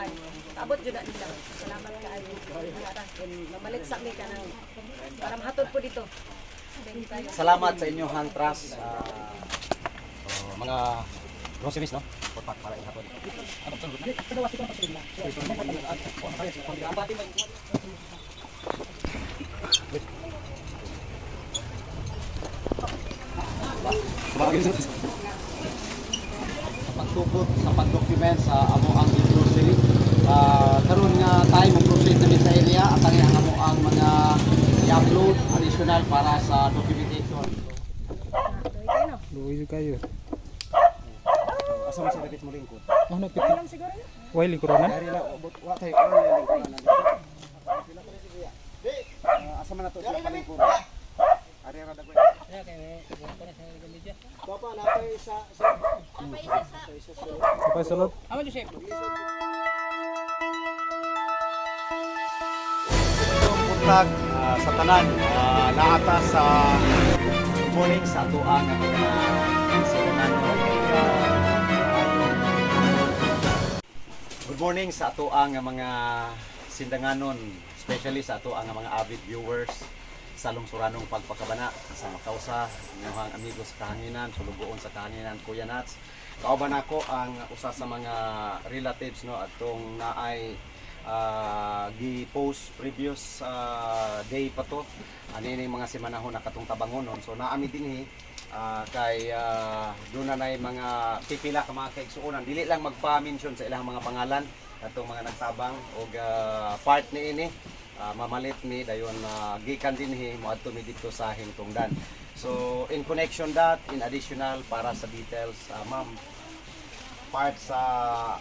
kuan. Abot jud na nila. Salamat kaayo. Mamalit sa mi kanang para mahatod po dito. Salamat sa inyong hand trust sa uh, mga groceries, no? Potpat para ihapon. Ano to? sa pagtupot sa pag-document sa amo ang. Uh, karon nga tayo mo proceed na sa area at ang ang amo ang mga i-upload additional para sa documentation. Tuloy kayo. Asa man sa dapit mo lingkod? Ano Okay piti? lang siguro na. Wiley corona? Dari na wa tayo ano yung lingkod na. Ah, Asa man na to sila palingkod? Ari ra dagway. Papa na pa isa sa Kapay sulod? buntag ah, sa tanan uh, naata sa morning sa tuang nga mga sinunan Good morning sa atuang nga mga sindanganon, especially sa atuang nga mga avid viewers sa lungsuranong pagpakabana sa Makausa, inyong amigos sa kahanginan, sulugoon sa kahanginan, Kuya Nats. Kauban ako ang usa sa mga relatives no? Atong naay ah, gi-post previous ah, day pa to. Ani ni mga simanahon na katong tabangonon so naami dinhi ah, kay uh, doon na nay mga pipila ka mga kaigsuonan dili lang magpa-mention sa ilang mga pangalan atong mga nagtabang. Og ah, part ni ini ah, mamalit ni dayon na gikan dinhi moadto mi dito sa Hingtungdan so in connection that in additional para sa details ah, ma'am part sa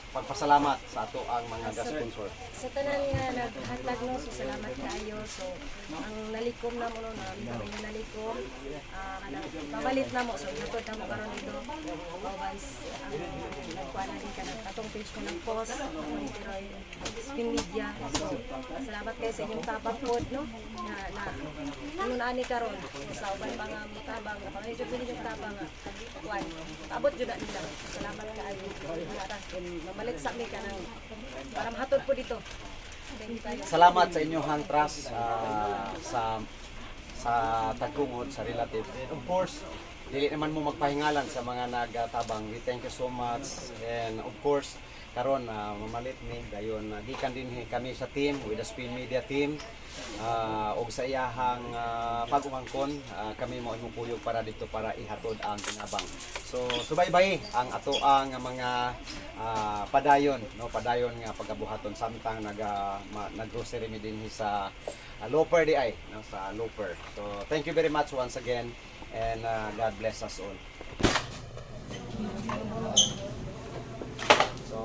pagpasalamat sa ato ang mga gas sponsor Sa tanan nga naghatag no, so salamat kaayo. So ang nalikom na mo no, na kami nga nalikom, ah kanang pabalit na mo so hatod na mo karon dito. Once ang nagkuha na din ka ng atong page ko ng post, pero spin media. So salamat kayo sa inyong tapang pod no na na ano na ani karon sa uban nga mutabang na pangayod jud yung tabang nga kuan. Abot jud na nila. Salamat kaayo. Mamalit sa mi kanang para mahatod po dito. Salamat sa inyong trust ah, sa sa tagkungod sa relative. Of course dili naman mo magpahingalan sa mga nagtabang. We thank you so much. And of course karon na mamalit ni dayon uh, gikan din kami sa team with the Spin Media team uh, og sa iyahang uh, pag-umangkon ah, kami mo imong kuyog para dito para ihatod ang tinabang so subaybay ang ato ang mga ah, padayon no? Padayon nga pagabuhaton samtang naga ma, naggrocery mi dinhi sa uh, Loper di ay no? Sa Loper. So thank you very much once again and ah, God bless us all. So,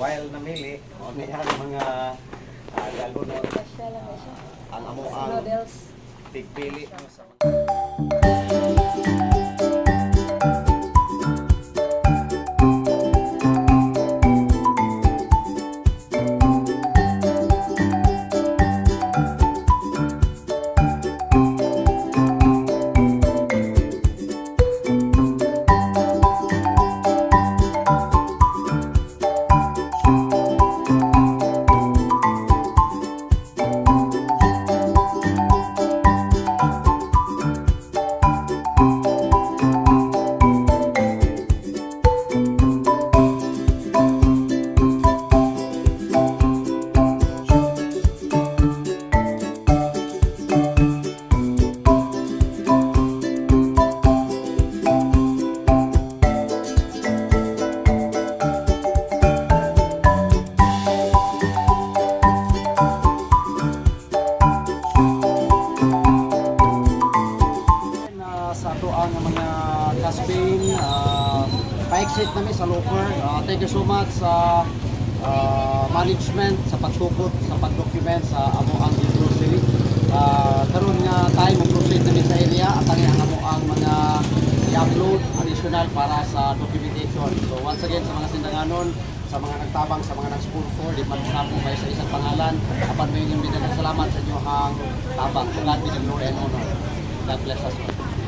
while namili, o niya mga uh, siya. ang amo ang Noodles. tigpili. Ang tabang. To God be the glory and honor God bless us all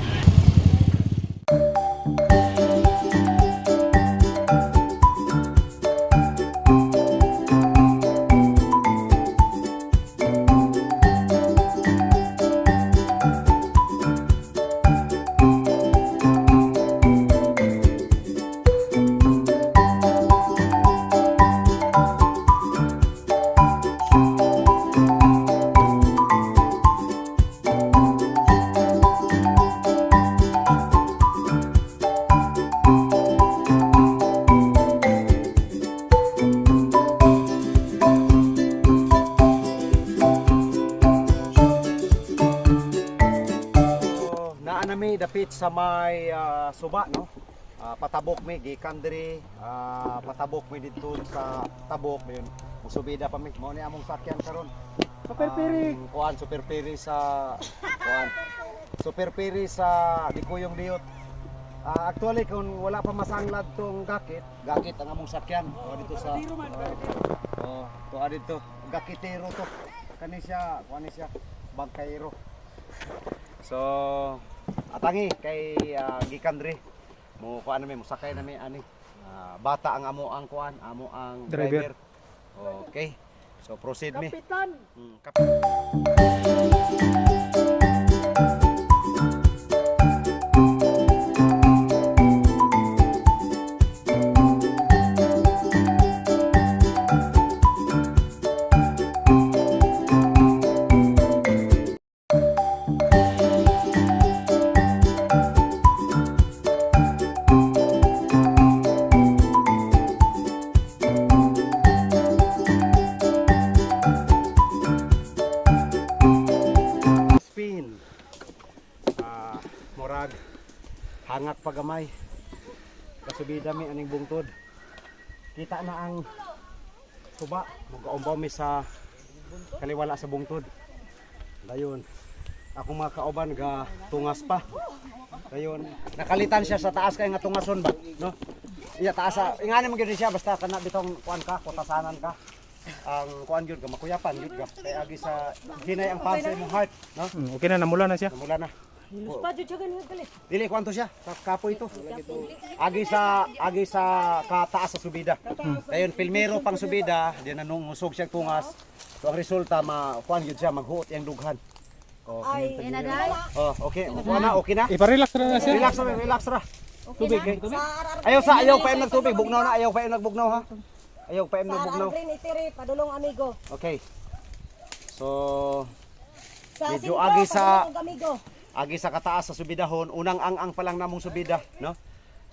sa may ah, suba no. Ah, patabok mi gikan diri ah, patabok mi dito sa tabok yun. Musubida pa mi mo ni among sakyan karon. Super piri. kuan super piri sa kuan. Super piri sa Dikuyong Diot. Ah, actually kung wala pa masanglad tong gakit, gakit ang among sakyan. O dito sa Oh, to dito. Gakitero to. Kani siya, kuan siya bangkayero. So, atangi kay ah, gikan. Mo kuan nami mo sakay nami ani. Ah, bata ang amo ang kuan, amo ang driver. Driver. Okay. So proceed. Kapitan! Mm, kap- na ang suba, magaumbaw mi sa kaliwala sa bungtod. Dayon. Ako mga kauban ga tungas pa. Dayon, nakalitan siya sa taas kay nga tungason ba, no? Iya taas sa ingani man gyud siya basta kana bitong kuan ka, kutasanan ka. Ang kuan gyud ka makuyapan gyud ka. Kay agi sa hinay ang sa imong heart, no? Hmm, okay na, namula na siya. Namula na. Pa jud siya ganun gali. Dili kwanto siya, Ka- kapo ito. Agi sa agi sa kataas sa subida. Dayon filmero pang subida, di na nung usog siya tungas. So ang resulta ma kuan gyud siya maghuot yang dughan. Oh, Ay, enaday. oh okay. Kuha na, okay na. Iparelax na na siya. Relax ra, relax ra. Tubig, tubig. Ayaw sa ayaw pa im nagtubig, bugnaw na, ayaw pa im nagbugnaw ha. Ayaw pa im Sa nagbugnaw. Green Itiri, padulong amigo. Okay. So, Sa Medyo agi sa- padulong amigo. Agi sa kataas sa subidahon, unang ang ang pa lang namong subida, no?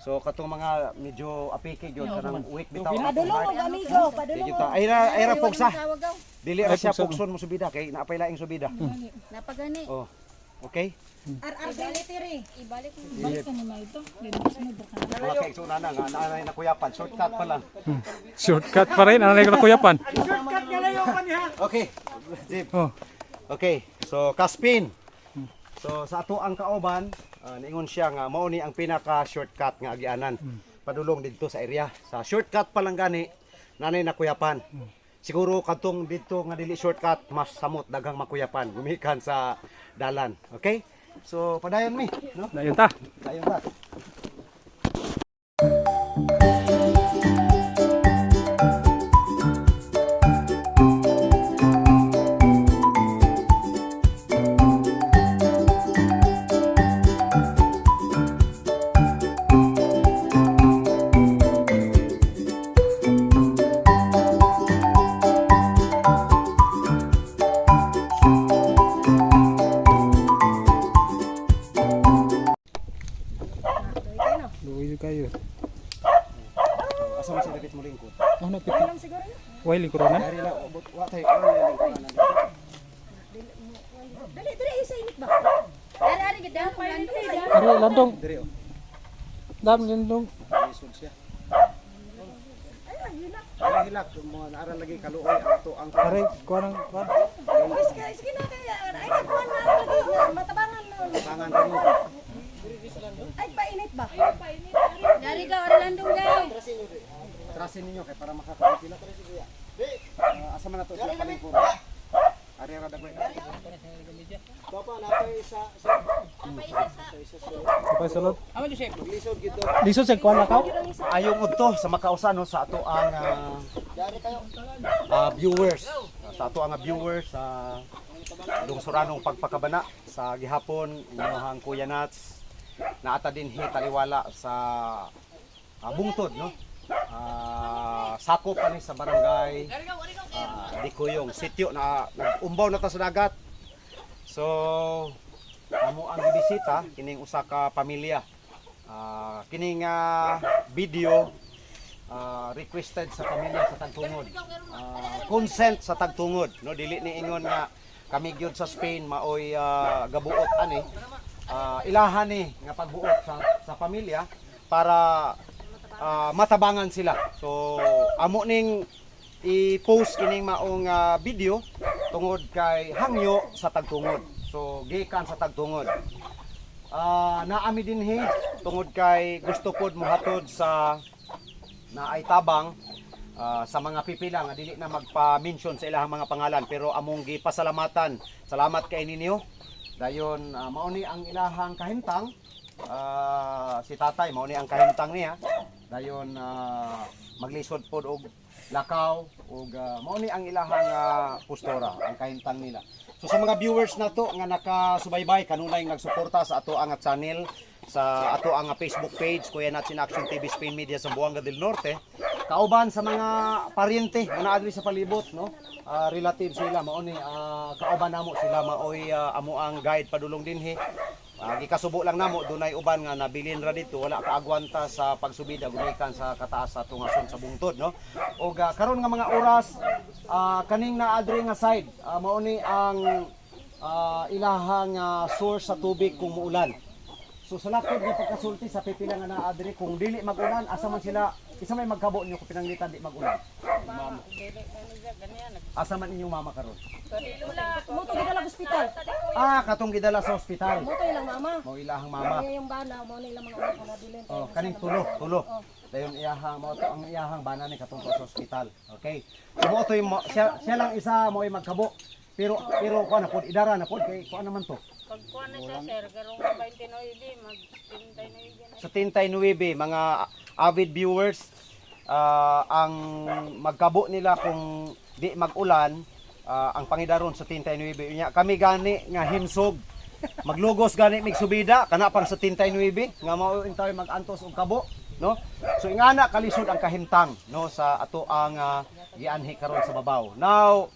So katong mga medyo apiki gyud kanang weak bitaw. ang Padulong og amigo, padulong. Ay ra ay ra pugsa. Dili ra siya pugson mo subida kay naapay laing subida. Napagani. Oh. Okay? RR Green Itiri. Ibalik mo. Wala kay suna na nga naanay na kuyapan, shortcut pa lang. Shortcut pa rin, ano na kuyapan. Okay. Zip. Oh, Okay. So kaspin. So sa ato ang kauban, ah, niingon siya nga mao ni ang pinaka shortcut nga agianan. Padulong dito sa area. Sa shortcut pa lang gani nanay na kuyapan. Siguro katong dito nga dili shortcut mas samot daghang makuyapan gumikan sa dalan. Okay? So padayon mi, no? dayon ta. Dayon ta. Diri oh. Dam, landong. Lisod siya. Ay, hilak. Mga naaral lagi kaluoy ang to ang Ari, kuha ng, kuha. Na kaya. Ay, nagkuhan na lagi nga. Matabangan na. tangan kamo. Ay, painit ba? Dari ka ari landong daw. Trasin ninyo kay para makakapila. Uh, asa man siya palingkod. Ari ra dagway. Papa napay sa sa Kapay sulod. lisod gito. Lisod sa kuha na ka. Ayong udto sa makausa no sa ato ang ah, ah, viewers. Sa ato ang viewers sa lungsuranong pagpakabana sa gihapon inyong Kuya Nats naata din hi taliwala sa ah, bungtod no. Ah, sakop pa ni sa barangay ah, Dikuyong sityo na nag-umbaw na ta sa dagat. So amo ang gibisita kining usa ka pamilya. Ah, kining ah, video ah, requested sa pamilya sa tagtungod. Ah, consent sa tagtungod, no dili ni ingon nga kami gyud sa Spain maoy ah, gabuot ani. ah, ilahan ni nga pagbuot sa sa pamilya para ah, matabangan sila. So amo ning i-post kining maong ah, video tungod kay hangyo sa tagtungod. So gikan sa tagtungod. Ah, naami dinhi tungod kay gusto pod mohatod sa na ay tabang ah, sa mga pipila nga dili na magpa-mention sa ilahang mga pangalan pero among gipasalamatan. Salamat kay ninyo. Dayon ah, mao ni ang ilahang kahimtang ah, si tatay mao ni ang kahimtang niya. Dayon ah, maglisod pod og lakaw ug ah, mao ni ang ilahang ah, postura, ang kahimtang nila. So sa mga viewers na to nga nakasubaybay kanunay nagsuporta sa ato ang channel sa ato ang Facebook page Kuya Natsin Action TV Spain Media sa Buanga del Norte kauban sa mga paryente nga naadri sa palibot no Ah, relative sila mao ni ah, kauban namo sila maoy ah, amo ang guide padulong dinhi Uh, gikasubo lang namo dunay uban nga nabilin ra dito wala kaagwanta sa pagsubida gumikan sa kataas sa tungason sa bungtod no og ah, karon nga mga oras ah, kaning naadri nga side ah, mao ni ang ah, ilahang ah, source sa tubig kung muulan So sa lakod nga pagkasulti sa pipila nga naadri kung dili magulan asa man sila isa may magkabo niyo kung pinanglitan di magulan. Mama. Asa man inyong mama karon? Muto gid lang ospital. Ah, katong gidala sa ospital. Muto ilang mama. Mao ilahang mama. Kaya yung bana mo na ilang mga ko na bilin. Oh, kaning tulo, tulo. Dayon iyahang mo to ang iyahang bana ni katong sa ospital. Okay? So mo to yung mo- siya, siya lang isa mo ay magkabo. Pero pero kuan na pod idara na pod kay kuan naman to. Pagkuha na siya, sir. Karong 29, mag-29 na. Sa 39 mga avid viewers ah, ang magkabo nila kung di magulan ah, ang pangidaron sa 39 unya kami gani nga himsog maglugos gani mig subida kana pang sa 39 nga mao tayo magantos og kabo no? So ingana kalisod ang kahimtang no? Sa ato ang ah, gianhi karon sa babaw. Now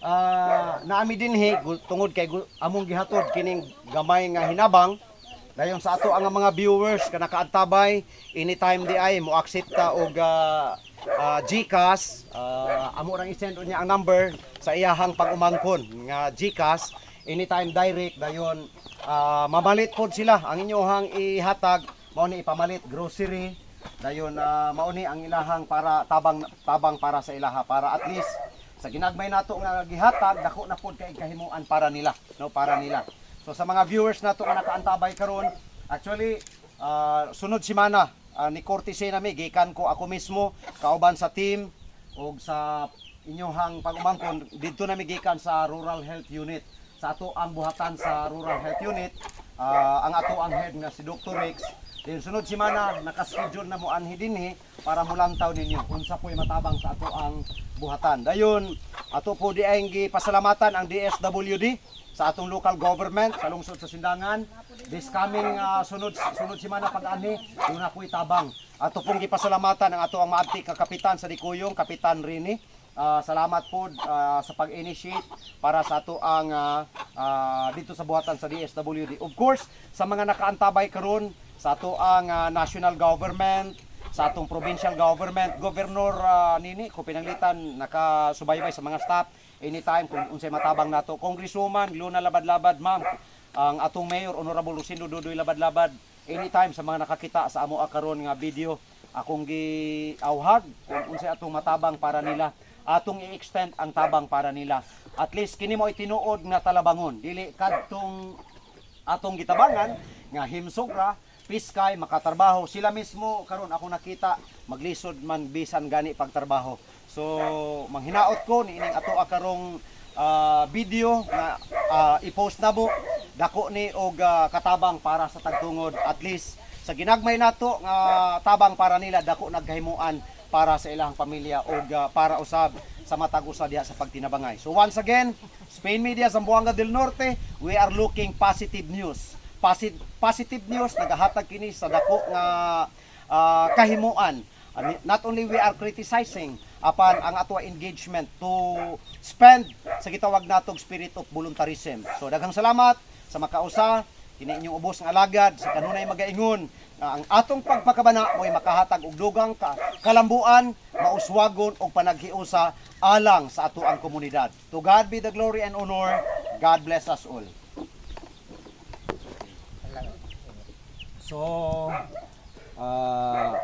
ah naami dinhi tungod kay among gihatod kining gamay nga hinabang dayon sa ato ang mga viewers ka nakaantabay anytime di ay mo accept ta og ah, ah, GCash ah, amo rang i-send niya ang number sa iyahang pag-umangkon nga GCash. Anytime direct dayon ah, mamalit pod sila. Ang inyohang ihatag mao ipamalit grocery. Dayon ah, mao ang ilahang para tabang tabang para sa ilaha para at least sa ginagmay nato nga gihatag dako na pod kay kahimuan para nila no para nila. So sa mga viewers nato nga nakaantabay karon actually ah, sunod semana ah, ni Cortese nami gikan ko ako mismo kauban sa team ug sa inyohang pagumangkon didto nami gikan sa rural health unit. Sa ato ang buhatan sa rural health unit ah, ang ato ang head nga si Dr. Rex Then sunod semana nakaschedule na mo anhi dinhi para mulantaw ninyo unsa po'y matabang sa ato ang buhatan. Dayon ato po di ay pasalamatan ang DSWD sa atong local government sa lungsod sa Sindangan. This coming ah, sunod sunod semana pag-ani yung na po'y tabang. Ato pong gipasalamatan ang ato ang maabti ka kapitan sa Dikuyong, Kapitan Rini. Ah, salamat po ah, sa pag-initiate para sa ato ang ah, ah, dito sa buhatan sa DSWD. Of course, sa mga nakaantabay karon sa ato ang ah, national government, sa atong provincial government, Governor ah, Nini, ko pinanglitan nakasubaybay sa mga staff anytime kung unsay matabang nato. Congresswoman Luna Labad-Labad, ma'am, ang atong mayor Honorable Lucindo Dudoy Labad-Labad, anytime sa mga nakakita sa amo karon nga video akong giawhag kung unsay atong matabang para nila atong i-extend ang tabang para nila. At least kini mo itinuod nga talabangon. Dili kadtong atong gitabangan nga himsog ra piskay makatrabaho sila mismo karon ako nakita maglisod man bisan gani pagtrabaho so manghinaot ko niining ato a karong ah, video nga ah, i-post na mo. Dako ni og ah, katabang para sa tagtungod. At least sa ginagmay nato nga tabang para nila dako nagkahimuan para sa ilang pamilya o para usab sa matag usa sa pagtinabangay. So once again, Spain Media Zamboanga del Norte, we are looking positive news. Positive, positive news nagahatag kini sa dako nga ah, kahimuan. Not only we are criticizing apan ang ato engagement to spend sa gitawag natong spirit of voluntarism. So daghang salamat sa makausa kini inyong ubos nga alagad sa kanunay magaingon nga ang atong pagpakabana mo'y makahatag og dugang ka, kalambuan, mauswagon og panaghiusa alang sa ato ang komunidad. To God be the glory and honor. God bless us all. So, ah,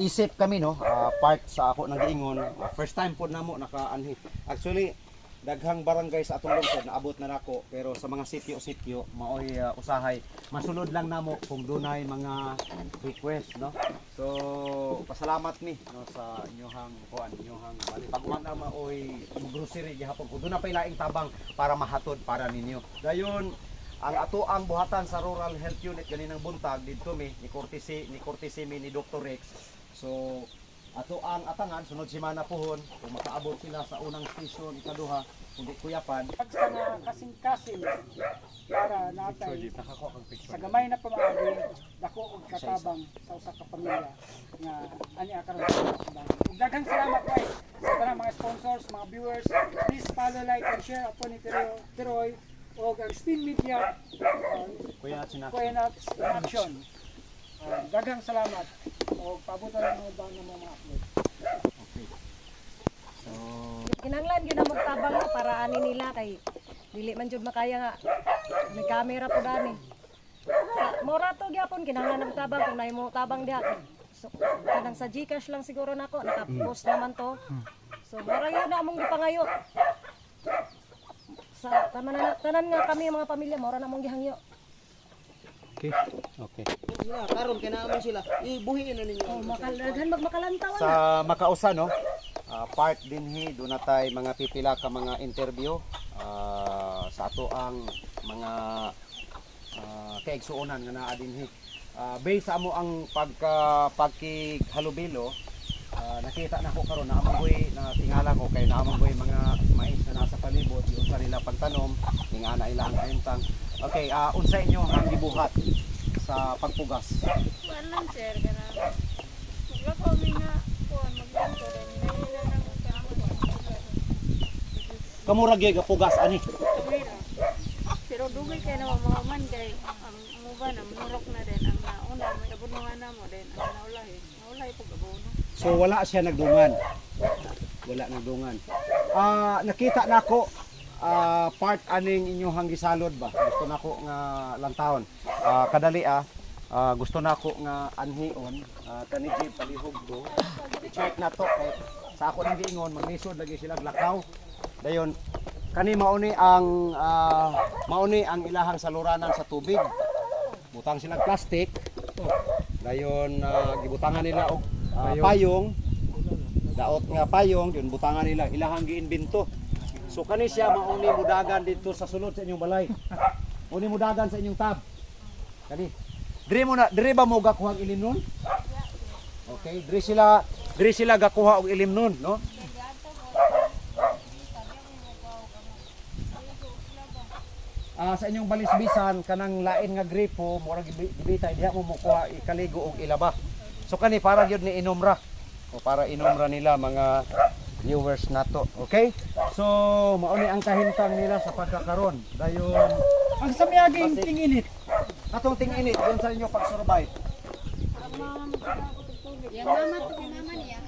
isip kami no, ah, part sa ako nang giingon. ah, first time po namo nakaanhi. Actually, daghang barangay sa atong lungsod naabot na nako pero sa mga sityo-sityo maoy ah, usahay masulod lang namo kung dunay mga request no. So, pasalamat mi no sa inyohang kuan, inyohang bali pag na maoy grocery gihapon kung dunay pa laing tabang para mahatod para ninyo. Dayon ang ato ang buhatan sa Rural Health Unit ganinang buntag didto mi ni Cortesi ni Cortesi mi ni Dr. Rex. So ato ang atangan sunod semana pohon kung makaabot sila sa unang station ikaduha kundi kuyapan sa nga kasing-kasing para natay sa gamay na pamaagi dako og katabang sa usa ka pamilya nga ani akaron sa Ug daghang salamat kay sa tanang mga sponsors, mga viewers. Please follow, like, and share upon ni Tiroy, Tiroy o ang Spin Media uh, kuya Nuts in Action. Uh, daghang salamat o pabutan lang mo ba ng mga upload. Kinanglan gyud na magtabang na para ani nila kay dili man jud makaya nga may camera po dani. Sa mora to gyapon kinahanglan ng tabang kung naimo tabang diha. So kanang sa GCash lang siguro nako naka-post naman to. So mora yun na among gipangayo. Sa tanan na tanan nga kami mga pamilya mora na among gihangyo. Okay. Okay. Sila, karon kay naman sila. Ibuhiin na ninyo. Oh, makalaghan magmakalantawan sa makausa no? Ah, part din hi do na tay mga pipila ka mga interview. Ah, sa ato ang mga uh, kaigsuonan nga naa din hi Ah, based sa amo ang pagka pagkighalubilo ah, nakita na ko karon na amoy na tingala ko kay naamoy mga mais na nasa palibot yung sa nila pagtanom ning ana ilang kaintang okay ah unsa inyo ang gibuhat sa pagpugas Kuan lang sir kana. Wala ko mi nga kuan magdito rin. Ang kamura gyud gapugas ani Kamera. Pero dugay kay na mga man kay ang muba na murok na din ang nauna may abunungan na mo din ang naulahi. Naulahi pug abono. So wala siya nagdungan. Wala nagdungan. Ah nakita nako ah part aning inyong gisalod ba. Gusto nako nga lantawon. Ah kadali ah ah, gusto nako nga anhion uh, kani Jay palihog do. I-check na to kay sa ako nang giingon maglisod lagi sila lakaw. Dayon kani mauni ang ah, mauni ang ilahang saluranan sa tubig. Butang sila plastic. Dayon ah, gibutangan nila og ah, payong daot nga payong yun butangan nila ilahang giinbento so kani siya mauni mudagan dito sa sulod sa inyong balay. Uni mudagan sa inyong tab. Kani. Dire mo na dire ba mo gakuha ang ilim nun? Okay dire sila dire sila gakuha og ilim nun no? Ah, sa inyong balisbisan kanang lain nga gripo murag gibi- gibitay diha mo mukuha ikaligo og ilaba. So kani para gyud ni inomra. O para inomra nila mga viewers nato okay? So mauni ang kahintang nila sa pagkakaron dayon Ang samyaging tinginit, atong tinginit yun sa inyo pag-survive. Yang mama to mama niya.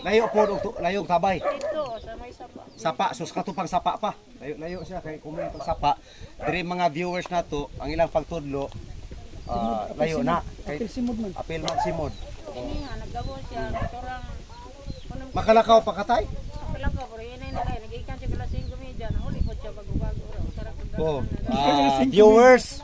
Layo po og layo tabay Dito sa may sapa. sapa sus katupang sapa pa. Layo layo siya kay kung may sapa. Diri mga viewers nato ang ilang pagtudlo ah, layo na. apil simod man. apil man simod Ini nga nagabo siya turang makalakaw pa katay ka pero yun ay na kay nagikan siya kala 5 media na uli po siya bago-bago ra usara ko Oh, ah, viewers,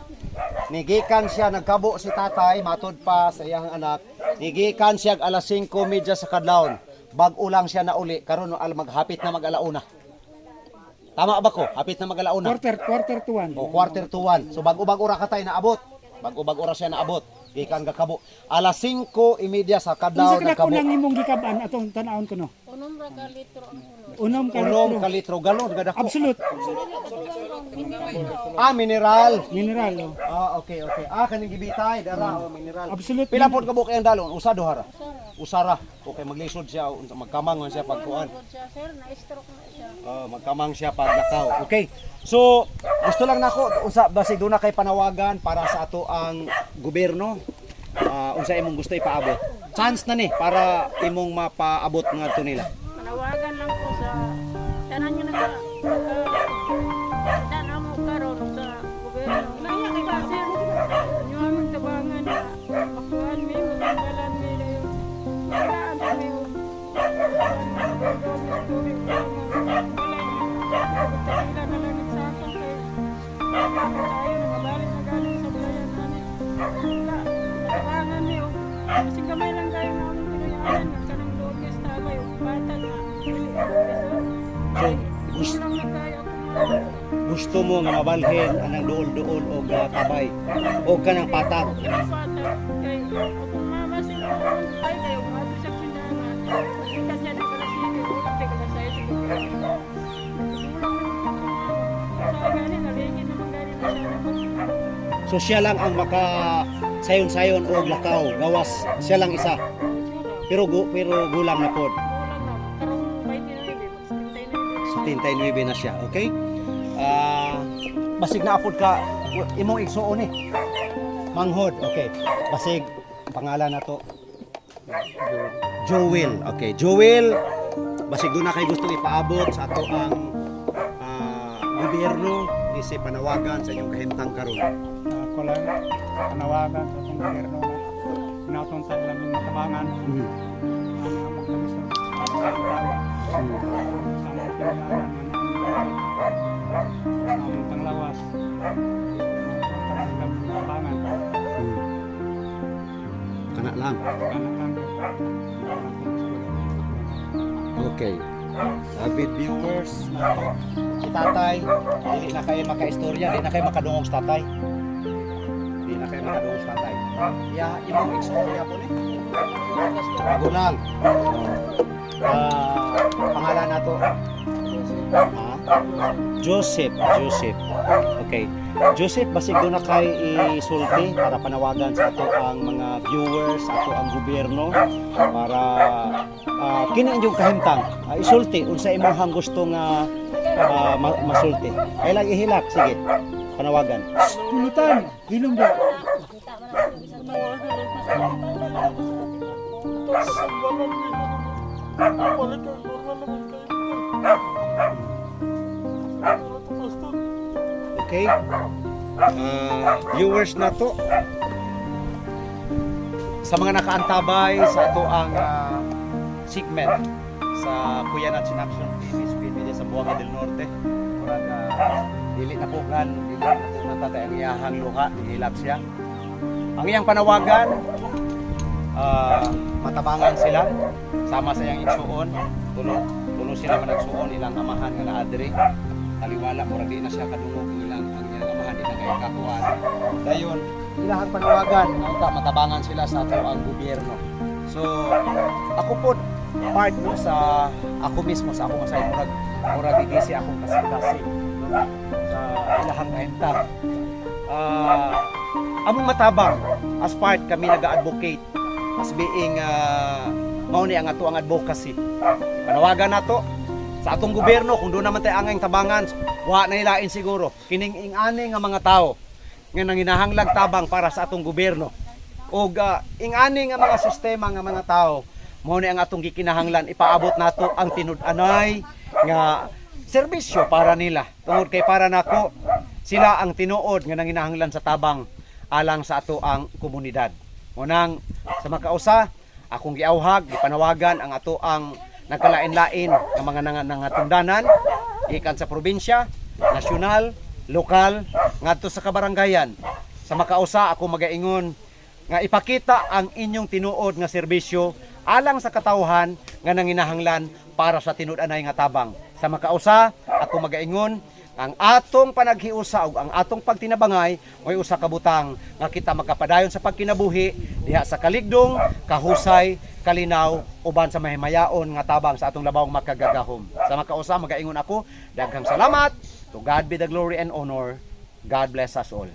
nigikan siya nagkabo si tatay matod pa sa iyang anak. Nigikan siya ag alas 5 media sa kadlawon. Bag-o lang siya na uli karon al maghapit na mag-alauna. Tama ba ko? Hapit na mag-alauna. Quarter, quarter to one. O quarter to 1. So bago-bago ra katay naabot. Bago-bago ra siya naabot. Gikan gakabo. Alas 5:30 sa Kung sa kadlawon kana nagkabo. kunang imong gikaban atong tan-awon ko no. Unom ra ka litro ang. Unom ka Unom ka litro galon gadako. Absolute Ah, mineral. mineral. Oh. Ah, okay, okay. Ah, kaning gibitay dara oh, mineral. Absolute Pila pod ka buok ang dalon? Usa duha ra. Usara. Okay, maglisod siya, magkamang man siya pagkuan. Sir, na-stroke na siya. Oh, magkamang siya pag nakaw. Okay. So, gusto lang nako unsa basi do na kay panawagan para sa ato ang gobyerno. Ah, unsa imong gusto ipaabot? Chance na ni para imong mapaabot ngadto nila. Panawagan lang Pagkakila na lang tayo namin. Wala, Gusto gusto, mo nga mabalhin anang dool-dool o tabay o kanang patag. So siya lang ang maka sayon-sayon o lakaw, gawas siya lang isa. Pero pero gulang na pod. 39. Sa 39 na siya, okay? Ah, basig na apod ka imong igsuon eh. Manghod, okay. Basig pangalan na to. Joel, okay. Joel, basig na kay gusto ipaabot sa ato ang ah, gobyerno isi panawagan sa inyong kahimtang karon. Ako lang, panawagan sa itong gobyerno na pinatong sa ilang matabangan. Mhm. Ano nga magkamisyon. Pinyanan. Ang panglawas. Ang ilang matabangan. Hmm. Kana lang. Okay. Avid viewers. Si tatay, dili na kayo makaistorya, di na kayo makadungog sa tatay. Di na kayo makadungog sa tatay. Ya, imong istorya po ni. Bago lang. Ah, Ah, Joseph, Joseph. Okay. Joseph, basig doon na kay isulti para panawagan sa ato ang mga viewers, sa ato ang gobyerno para ah, kini inyong kahimtang ah, isulti unsa imong gusto nga ma- masulti. Ay lang ihilak, sige. Panawagan. Pulutan, hilong daw. Okay? Ah, viewers na to. Sa mga nakaantabay sa ato ang ah, segment sa Kuyanan Sinaction TV Speed Media sa Buanga del Norte. Murag ah, dili na pugan, dili na tatay ang iyahang luha, hilap siya. Ang iyang panawagan, ah, matabangan sila sama sa iyang igsuon, tulo tulo sila man nagsuon ilang amahan nga naadri. Taliwala murag di na siya kadungog ang ilang ang ilang amahan di na kay kakuan. Dayon ilahang panawagan nga ita matabangan sila sa ato ang gobyerno. So ako po part mo sa ako mismo sa akong side murag murag gigisi akong kasi-kasi no? sa ilahang kahimtang ah among matabang as part kami nag-advocate as being uh, mao ni ang ato ang advocacy. Panawagan nato sa atong gobyerno kung doon naman tayo angay tabangan. Wa na ilain siguro. Kining ingani nga mga tao nga nanginahanglag tabang para sa atong gobyerno. Og uh, ingani nga mga sistema nga mga tao mao ni ang atong gikinahanglan ipaabot nato ang tinud-anay nga serbisyo para nila. Tungod kay para nako sila ang tinuod nga nanginahanglan sa tabang alang sa ato ang komunidad. Unang sa makausa akong giawhag gipanawagan ang ato ang nagkalain-lain ng mga nang nangatungdanan gikan sa probinsya, nasyonal, lokal ngadto sa kabarangayan. Sa makausa ako magaingon nga ipakita ang inyong tinuod nga serbisyo alang sa katawhan nga nanginahanglan para sa tinud-anay nga tabang. Sa makausa ako magaingon ang atong panaghiusa ug ang atong pagtinabangay mo'y usa ka butang nga kita makapadayon sa pagkinabuhi diha sa kaligdong, kahusay, kalinaw uban sa mahimayaon nga tabang sa atong labawong makagagahom. Sa makausa magaingon ako, daghang salamat. To God be the glory and honor. God bless us all.